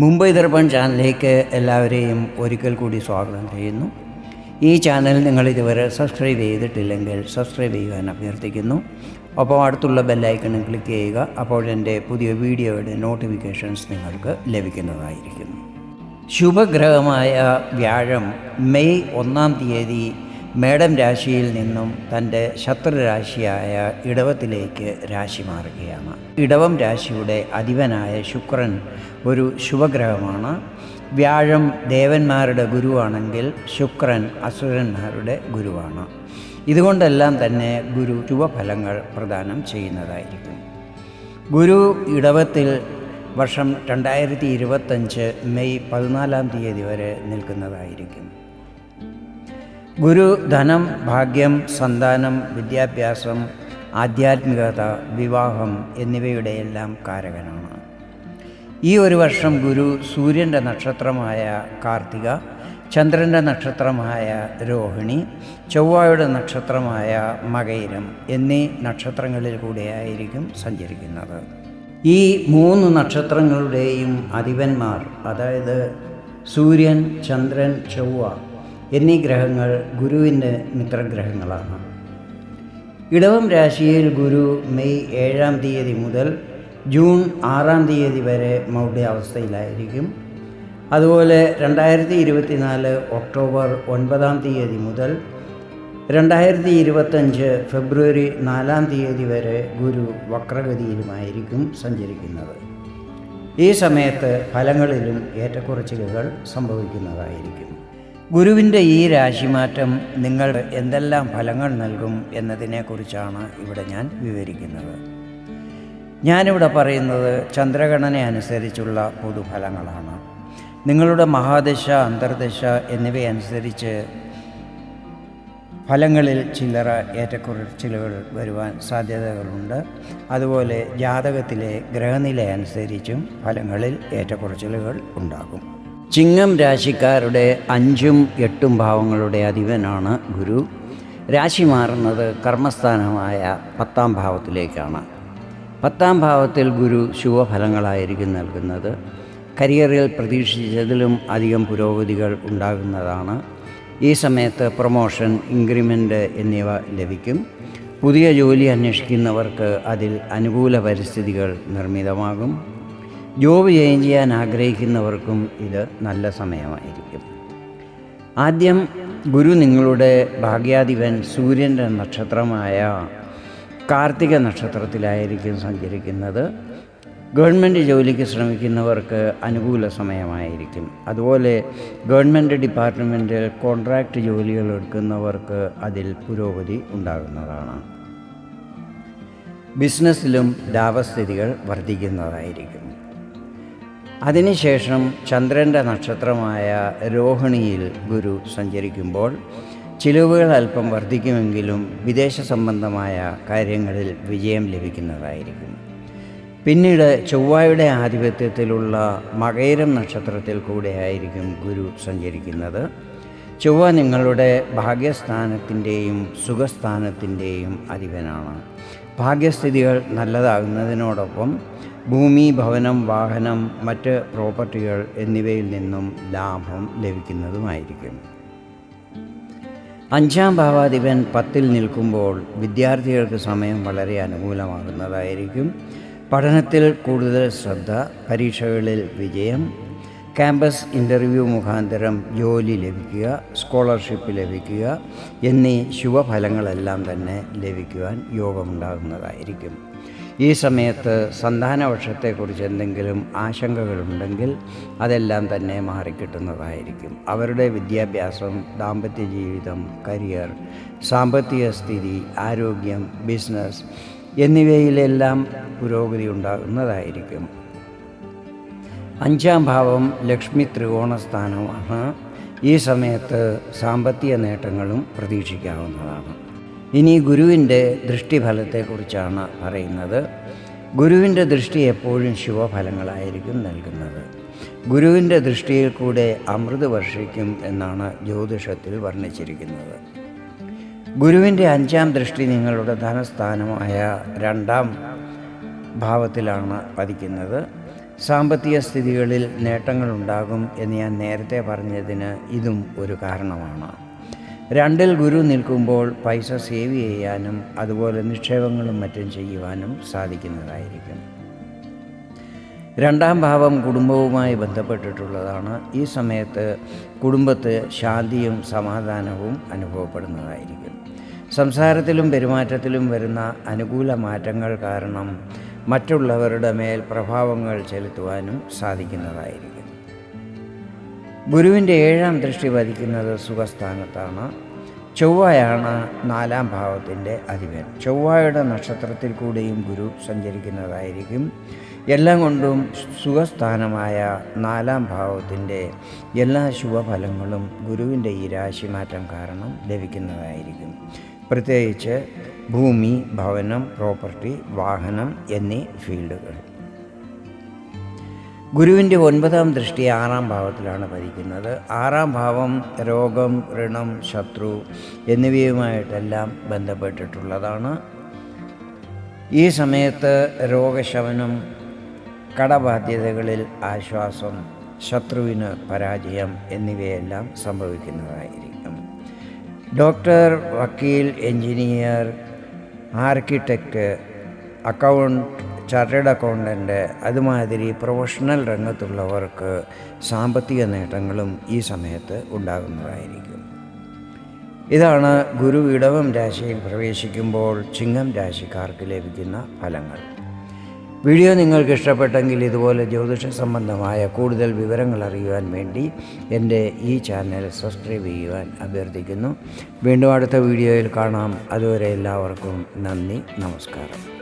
മുംബൈ ദർപ്പൺ ചാനലിലേക്ക് എല്ലാവരെയും ഒരിക്കൽ കൂടി സ്വാഗതം ചെയ്യുന്നു. ഈ ചാനൽ നിങ്ങൾ ഇതുവരെ സബ്സ്ക്രൈബ് ചെയ്തിട്ടില്ലെങ്കിൽ സബ്സ്ക്രൈബ് ചെയ്യുവാൻ അഭ്യർത്ഥിക്കുന്നു. ഒപ്പം അടുത്തുള്ള ബെല്ലൈക്കണും ക്ലിക്ക് ചെയ്യുക അപ്പോൾ എന്റെ പുതിയ വീഡിയോയുടെ നോട്ടിഫിക്കേഷൻസ് നിങ്ങൾക്ക് ലഭിക്കുന്നതായിരിക്കും ശുഭഗ്രഹമായ വ്യാഴം മെയ് ഒന്നാം തീയതി മേടം രാശിയിൽ നിന്നും തന്റെ ശത്രുരാശിയായ ഇടവത്തിലേക്ക് രാശി മാറുകയാണ്. ഇടവം രാശിയുടെ അധിപനായ ശുക്രൻ ഒരു ശുഭഗ്രഹമാണ്. വ്യാഴം ദേവന്മാരുടെ ഗുരുവാണെങ്കിൽ ശുക്രൻ അസുരന്മാരുടെ ഗുരുവാണ്. ഇതുകൊണ്ടെല്ലാം തന്നെ ഗുരു ശുഭഫലങ്ങൾ പ്രദാനം ചെയ്യുന്നതായിരിക്കും. ഗുരു ഇടവത്തിൽ വർഷം രണ്ടായിരത്തി ഇരുപത്തഞ്ച് മെയ് പതിനാലാം തീയതി വരെ നിൽക്കുന്നതായിരിക്കും. ഗുരു ധനം ഭാഗ്യം സന്താനം വിദ്യാഭ്യാസം ആധ്യാത്മികത വിവാഹം എന്നിവയുടെയെല്ലാം കാരകനാണ്. ഈ ഒരു വർഷം ഗുരു സൂര്യന്റെ നക്ഷത്രമായ കാർത്തിക ചന്ദ്രന്റെ നക്ഷത്രമായ രോഹിണി ചൊവ്വയുടെ നക്ഷത്രമായ മകയിരം എന്നീ നക്ഷത്രങ്ങളിൽ കൂടെയായിരിക്കും സഞ്ചരിക്കുന്നത്. ഈ മൂന്ന് നക്ഷത്രങ്ങളുടെയും അധിപന്മാർ അതായത് സൂര്യൻ ചന്ദ്രൻ ചൊവ്വ എന്നീ ഗ്രഹങ്ങൾ ഗുരുവിന്റെ മിത്രഗ്രഹങ്ങളാണ്. ഇടവം രാശിയിൽ ഗുരു മെയ് ഏഴാം തീയതി മുതൽ ജൂൺ ആറാം തീയതി വരെ മൗഢ്യാവസ്ഥയിലായിരിക്കും. അതുപോലെ രണ്ടായിരത്തി ഇരുപത്തിനാല് ഒക്ടോബർ ഒൻപതാം തീയതി മുതൽ രണ്ടായിരത്തി ഇരുപത്തഞ്ച് ഫെബ്രുവരി നാലാം തീയതി വരെ ഗുരു വക്രഗതിയിലുമായിരിക്കും സഞ്ചരിക്കുന്നത്. ഈ സമയത്ത് ഫലങ്ങളിലും ഏറ്റക്കുറച്ചിലുകൾ സംഭവിക്കുന്നതായിരിക്കും. ഗുരുവിന്റെ ഈ രാശിമാറ്റം നിങ്ങൾ എന്തെല്ലാം ഫലങ്ങൾ നൽകും എന്നതിനെക്കുറിച്ചാണ് ഇവിടെ ഞാൻ വിവരിക്കുന്നത്. ഞാനിവിടെ പറയുന്നത് ചന്ദ്രഗണന അനുസരിച്ചുള്ള പൊതുഫലങ്ങളാണ്. നിങ്ങളുടെ മഹാദശ അന്തർദശ എന്നിവയനുസരിച്ച് ഫലങ്ങളിൽ ചില്ലറ ഏറ്റക്കുറച്ചിലുകൾ വരുവാൻ സാധ്യതകളുണ്ട്. അതുപോലെ ജാതകത്തിലെ ഗ്രഹനില അനുസരിച്ചും ഫലങ്ങളിൽ ഏറ്റക്കുറച്ചിലുകൾ ഉണ്ടാകും. ചിങ്ങം രാശിക്കാരുടെ അഞ്ചും എട്ടും ഭാവങ്ങളുടെ അധിപനാണ് ഗുരു. രാശി മാറുന്നത് കർമ്മസ്ഥാനമായ പത്താം ഭാവത്തിലേക്കാണ്. പത്താം ഭാവത്തിൽ ഗുരു ശുഭഫലങ്ങളായിരിക്കും നൽകുന്നത്. കരിയറിൽ പ്രതീക്ഷിച്ചതിലും അധികം പുരോഗതികൾ ഉണ്ടാകുന്നതാണ്. ഈ സമയത്ത് പ്രൊമോഷൻ ഇൻക്രിമെന്റ് എന്നിവ ലഭിക്കും. പുതിയ ജോലി അന്വേഷിക്കുന്നവർക്ക് അതിൽ അനുകൂല പരിസ്ഥിതികൾ നിർമ്മിതമാകും. ജോബ് ചേഞ്ച് ചെയ്യാൻ ആഗ്രഹിക്കുന്നവർക്കും ഇത് നല്ല സമയമായിരിക്കും. ആദ്യം ഗുരു നിങ്ങളുടെ ഭാഗ്യാധിപൻ സൂര്യന്റെ നക്ഷത്രമായ കാർത്തിക നക്ഷത്രത്തിലായിരിക്കും സഞ്ചരിക്കുന്നത്. ഗവൺമെന്റ് ജോലിക്ക് ശ്രമിക്കുന്നവർക്ക് അനുകൂല സമയമായിരിക്കും. അതുപോലെ ഗവൺമെന്റ് ഡിപ്പാർട്ട്മെന്റിൽ കോൺട്രാക്റ്റ് ജോലികൾ എടുക്കുന്നവർക്ക് അതിൽ പുരോഗതി ഉണ്ടാകുന്നതാണ്. ബിസിനസ്സിലും ലാഭസ്ഥിതികൾ വർദ്ധിക്കുന്നതായിരിക്കും. അതിനുശേഷം ചന്ദ്രന്റെ നക്ഷത്രമായ രോഹിണിയിൽ ഗുരു സഞ്ചരിക്കുമ്പോൾ ചിലവുകൾ അല്പം വർദ്ധിക്കുമെങ്കിലും വിദേശ സംബന്ധമായ കാര്യങ്ങളിൽ വിജയം ലഭിക്കുന്നതായിരിക്കും. പിന്നീട് ചൊവ്വായുടെ ആധിപത്യത്തിലുള്ള മകയിരം നക്ഷത്രത്തിൽ കൂടെയായിരിക്കും ഗുരു സഞ്ചരിക്കുന്നത്. ചൊവ്വ നിങ്ങളുടെ ഭാഗ്യസ്ഥാനത്തിന്റെയും സുഖസ്ഥാനത്തിന്റെയും അധിപനാണ്. ഭാഗ്യസ്ഥിതികൾ നല്ലതാകുന്നതിനോടൊപ്പം ഭൂമി ഭവനം വാഹനം മറ്റ് പ്രോപ്പർട്ടികൾ എന്നിവയിൽ നിന്നും ലാഭം ലഭിക്കുന്നതുമായിരിക്കും. അഞ്ചാം ഭാവാധിപൻ പത്തിൽ നിൽക്കുമ്പോൾ വിദ്യാർത്ഥികൾക്ക് സമയം വളരെ അനുകൂലമാകുന്നതായിരിക്കും. പഠനത്തിൽ കൂടുതൽ ശ്രദ്ധ പരീക്ഷകളിൽ വിജയം ക്യാമ്പസ് ഇന്റർവ്യൂ മുഖാന്തരം ജോലി ലഭിക്കുക സ്കോളർഷിപ്പ് ലഭിക്കുക എന്നീ ശുഭഫലങ്ങളെല്ലാം തന്നെ ലഭിക്കുവാൻ യോഗമുണ്ടാകുന്നതായിരിക്കും. ഈ സമയത്ത് സന്താനവർഷത്തെക്കുറിച്ച് എന്തെങ്കിലും ആശങ്കകളുണ്ടെങ്കിൽ അതെല്ലാം തന്നെ മാറിക്കിട്ടുന്നതായിരിക്കും. അവരുടെ വിദ്യാഭ്യാസം ദാമ്പത്യ ജീവിതം കരിയർ സാമ്പത്തിക സ്ഥിതി ആരോഗ്യം ബിസിനസ് എന്നിവയിലെല്ലാം പുരോഗതി ഉണ്ടാകുന്നതായിരിക്കും. അഞ്ചാം ഭാവം ലക്ഷ്മി ത്രികോണസ്ഥാനമാണ്. ഈ സമയത്ത് സാമ്പത്തിക നേട്ടങ്ങളും പ്രതീക്ഷിക്കാവുന്നതാണ്. ഇനി ഗുരുവിന്റെ ദൃഷ്ടിഫലത്തെക്കുറിച്ചാണ് പറയുന്നത്. ഗുരുവിന്റെ ദൃഷ്ടി എപ്പോഴും ശുഭഫലങ്ങളായിരിക്കും നൽകുന്നത്. ഗുരുവിന്റെ ദൃഷ്ടിയിൽ കൂടെ അമൃത് വർഷിക്കും എന്നാണ് ജ്യോതിഷത്തിൽ വർണിച്ചിരിക്കുന്നത്. ഗുരുവിന്റെ അഞ്ചാം ദൃഷ്ടി നിങ്ങളുടെ ധനസ്ഥാനമായ രണ്ടാം ഭാവത്തിലാണ് പതിക്കുന്നത്. സാമ്പത്തിക സ്ഥിതികളിൽ നേട്ടങ്ങളുണ്ടാകും എന്ന് ഞാൻ നേരത്തെ പറഞ്ഞതിന് ഇതും ഒരു കാരണമാണ്. രണ്ടിൽ ഗുരു നിൽക്കുമ്പോൾ പൈസ സേവ് ചെയ്യാനും അതുപോലെ നിക്ഷേപങ്ങളും മറ്റും ചെയ്യുവാനും സാധിക്കുന്നതായിരിക്കും. രണ്ടാം ഭാവം കുടുംബവുമായി ബന്ധപ്പെട്ടിട്ടുള്ളതാണ്. ഈ സമയത്ത് കുടുംബത്ത് ശാന്തിയും സമാധാനവും അനുഭവപ്പെടുന്നതായിരിക്കും. സംസാരത്തിലും പെരുമാറ്റത്തിലും വരുന്ന അനുകൂല മാറ്റങ്ങൾ കാരണം മറ്റുള്ളവരുടെ മേൽ പ്രഭാവങ്ങൾ ചെലുത്തുവാനും സാധിക്കുന്നതായിരിക്കും. ഗുരുവിന്റെ ഏഴാം ദൃഷ്ടി പതിക്കുന്നത് സുഖസ്ഥാനത്താണ്. ചൊവ്വയാണ് നാലാം ഭാവത്തിന്റെ അധിപൻ. ചൊവ്വയുടെ നക്ഷത്രത്തിൽ കൂടെയും ഗുരു സഞ്ചരിക്കുന്നതായിരിക്കും. എല്ലാം കൊണ്ടും സുഖസ്ഥാനമായ നാലാം ഭാവത്തിന്റെ എല്ലാ ശുഭഫലങ്ങളും ഗുരുവിന്റെ ഈ രാശിമാറ്റം കാരണം ലഭിക്കുന്നതായിരിക്കും. പ്രത്യേകിച്ച് ഭൂമി ഭവനം പ്രോപ്പർട്ടി വാഹനം എന്നീ ഫീൽഡുകൾ. ഗുരുവിന്റെ ഒൻപതാം ദൃഷ്ടി ആറാം ഭാവത്തിലാണ് പതിക്കുന്നത് ആറാം ഭാവം രോഗം ഋണം ശത്രു എന്നിവയുമായിട്ടെല്ലാം ബന്ധപ്പെട്ടിട്ടുള്ളതാണ്. ഈ സമയത്ത് രോഗശമനം കടബാധ്യതകളിൽ ആശ്വാസം ശത്രുവിന് പരാജയം എന്നിവയെല്ലാം സംഭവിക്കുന്നതായിരിക്കും. ഡോക്ടർ വക്കീൽ engineer architect account chartered accountant അതുമാതിരി പ്രൊഫഷണൽ രംഗത്തുള്ളവർക്ക് സാമ്പത്തിക നേട്ടങ്ങളും ഈ സമയത്ത് ഉണ്ടാകുന്നതായിരിക്കും. ഇതാണ് ഗുരു ഇടവം രാശിയിൽ പ്രവേശിക്കുമ്പോൾ ചിങ്ങം രാശിക്കാർക്ക് ലഭിക്കുന്ന ഫലങ്ങൾ. വീഡിയോ നിങ്ങൾക്ക് ഇഷ്ടപ്പെട്ടെങ്കിൽ ഇതുപോലെ ജ്യോതിഷ സംബന്ധമായ കൂടുതൽ വിവരങ്ങൾ അറിയുവാൻ വേണ്ടി എന്റെ ഈ ചാനൽ സബ്സ്ക്രൈബ് ചെയ്യുവാൻ അഭ്യർത്ഥിക്കുന്നു. വീണ്ടും അടുത്ത വീഡിയോയിൽ കാണാം. അതുവരെ എല്ലാവർക്കും നന്ദി നമസ്കാരം.